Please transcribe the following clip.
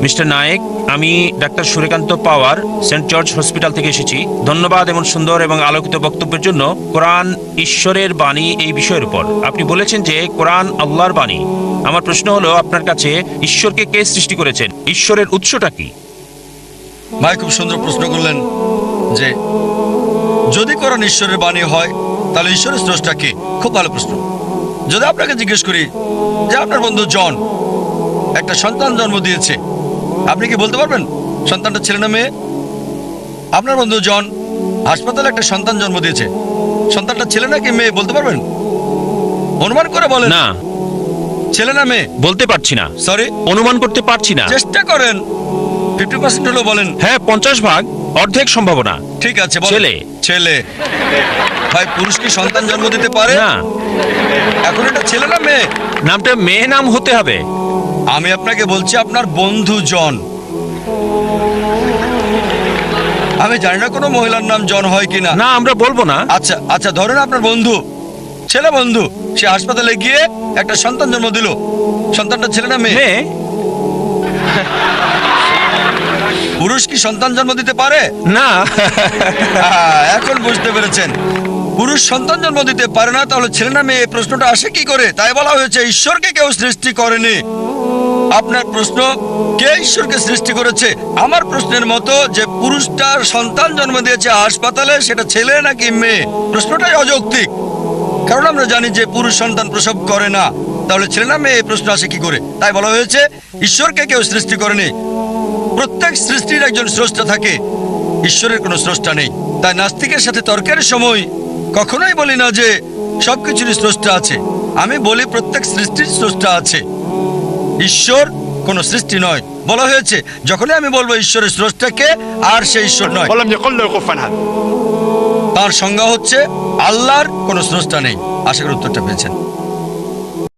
Mister Naik, আমি doctor Suryakant Pawar, Saint George hospital থেকে এসেছি। ধন্যবাদ এমন সুন্দর এবং আলোকিত বক্তব্যের জন্য। কোরআন ঈশ্বরের বাণী এই বিষয়ের উপর। আপনি বলেছেন যে কোরআন আল্লাহর বাণী। আমার প্রশ্ন হলো, আপনার কাছে ঈশ্বরকে কে সৃষ্টি করেছেন? ঈশ্বরের উৎসটা কি? ভাই, খুব সুন্দর প্রশ্ন করলেন যে, যদি কোরআন ঈশ্বরের বাণী হয়, তাহলে ঈশ্বরের স্রষ্টা কে? খুব ভালো প্রশ্ন। যদি আপনাকে জিজ্ঞেস করি যে, আপনার বন্ধু জন একটা সন্তান জন্ম দিয়েছে। আপনি কি বলতে পারবেন? সন্তানটা ছেলে না মেয়ে? আপনার বন্ধু জন হাসপাতালে একটা সন্তান জন্ম দিয়েছে। সন্তানটা ছেলে নাকি মেয়ে বলতে পারবেন? অনুমান করে বলেন। না। ছেলে না মেয়ে? বলতে পারছি না। সরি অনুমান করতে পারছি না। চেষ্টা করেন। ফিফটি পার্সেন্ট হলেও বলেন। হ্যাঁ পঞ্চাশ ভাগ অর্ধেক সম্ভাবনা। ঠিক আছে। ছেলে। ছেলে। ভাই পুরুষ কি সন্তান জন্ম দিতে পারে? না। এখন এটা ছেলে না মেয়ে? নামটা মেয়ে নাম হতে হবে। আমি আপনাকে বলছি আপনার বন্ধু জন আমি জানি না কোনো মহিলার নাম জন হয় কিনা। না আমরা বলব না। আচ্ছা আচ্ছা ধরেন আপনার বন্ধু। ছেলে বন্ধু সে হাসপাতালে গিয়ে একটা সন্তান জন্ম দিল। সন্তানটা ছেলে না মেয়ে? পুরুষ কি সন্তান জন্ম দিতে পারে? না। এখন বুঝতে পেরেছেন। পুরুষ সন্তান জন্ম দিতে পারে না তাহলে ছেলে না মেয়ে প্রশ্নটা আসে কি করে? তাই বলা হয়েছে ঈশ্বরকে কেউ সৃষ্টি করেনি। আপনার প্রশ্ন, কে ঈশ্বরকে সৃষ্টি করেছে? আমার প্রশ্নের মতো যে পুরুষটার সন্তান জন্ম দিয়েছে হাসপাতালে, সেটা ছেলে নাকি মেয়ে? প্রশ্নটাই অযৌক্তিক। কারণ আমরা জানি যে পুরুষ সন্তান প্রসব করে না। তাহলে ছেলে না মেয়ে, এই প্রশ্ন আসে কি করে? তাই বলা হয়েছে, ঈশ্বরকে কেউ সৃষ্টি করেনি। প্রত্যেক সৃষ্টির একজন স্রষ্টা থাকে। ঈশ্বরের কোনো স্রষ্টা নেই। তাই নাস্তিকের সাথে তর্কের সময় কখনোই বলি না যে সবকিছুরই স্রষ্টা আছে। আমি বলি প্রত্যেক সৃষ্টির স্রষ্টা আছে। ঈশ্বর কোনো সৃষ্টি নয়। বলা হয়েছে যখনই আমি বলব ঈশ্বরের স্রষ্টাকে আর সে ঈশ্বর নয়। তার সংজ্ঞা হচ্ছে আল্লাহর কোনো স্রষ্টা নেই। আশা করি উত্তরটা পেয়েছেন।